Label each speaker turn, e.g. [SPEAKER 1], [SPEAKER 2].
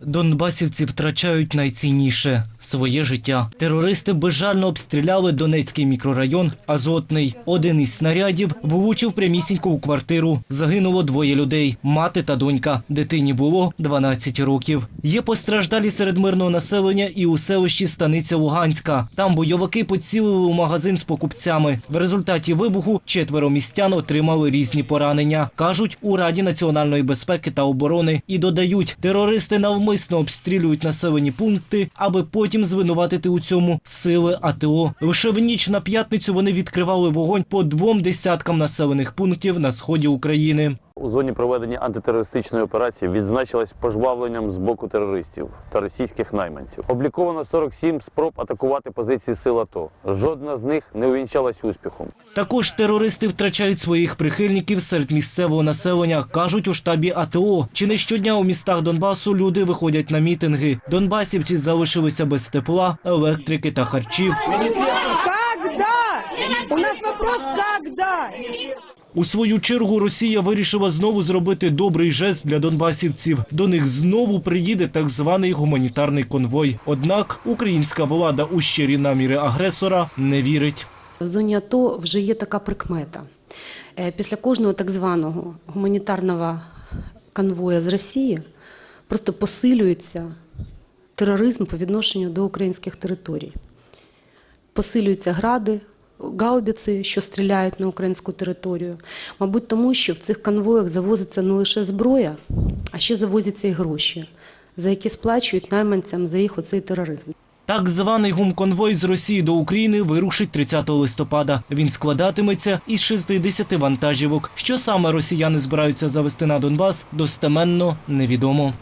[SPEAKER 1] Донбасівці втрачають найцінніше своє життя. Терористи безжально обстріляли Донецький мікрорайон Азотний. Один із снарядів влучив прямісінько у квартиру. Загинуло двоє людей: мати та донька. Дитині було 12 років. Є постраждалі серед мирного населення і у селищі Станиця Луганська. Там бойовики поцілили у магазин з покупцями. В результаті вибуху четверо містян отримали різні поранення. кажуть у Раді національної безпеки та оборони і додають, терористи навмисно обстрілюють населені пункти, аби потім звинуватити у цьому сили АТО. Лише в ніч на п'ятницю вони відкривали вогонь по двом десяткам населених пунктів на сході України.
[SPEAKER 2] У зоні проведення антитерористичної операції відзначилась пожвавленням з боку терористів та російських найманців. Обліковано 47 спроб атакувати позиції сил АТО. Жодна з них не увінчалась успіхом.
[SPEAKER 1] Також терористи втрачають своїх прихильників серед місцевого населення, кажуть у штабі АТО. Чи не щодня у містах Донбасу люди виходять на мітинги. Донбасівці залишилися без тепла, електрики та харчів.
[SPEAKER 3] Когда? У нас вопрос когда?
[SPEAKER 1] У свою чергу Росія вирішила знову зробити добрий жест для донбасівців. До них знову приїде так званий гуманітарний конвой. Однак українська влада у щирі наміри агресора не вірить.
[SPEAKER 4] В зоні АТО вже є така прикмета. Е, Після кожного так званого гуманітарного конвоя з Росії просто посилюється тероризм по відношенню до українських територій. Посилюються гради, гаубиці, що стріляють на українську територію. Мабуть, тому що в цих конвоях завозиться не лише зброя, а ще завозяться і гроші, за які сплачують найманцям за їх оцей тероризм.
[SPEAKER 1] Так званий гумконвой з Росії до України вирушить 30 листопада. Він складатиметься із 60 вантажівок. Що саме росіяни збираються завести на Донбас, достеменно невідомо.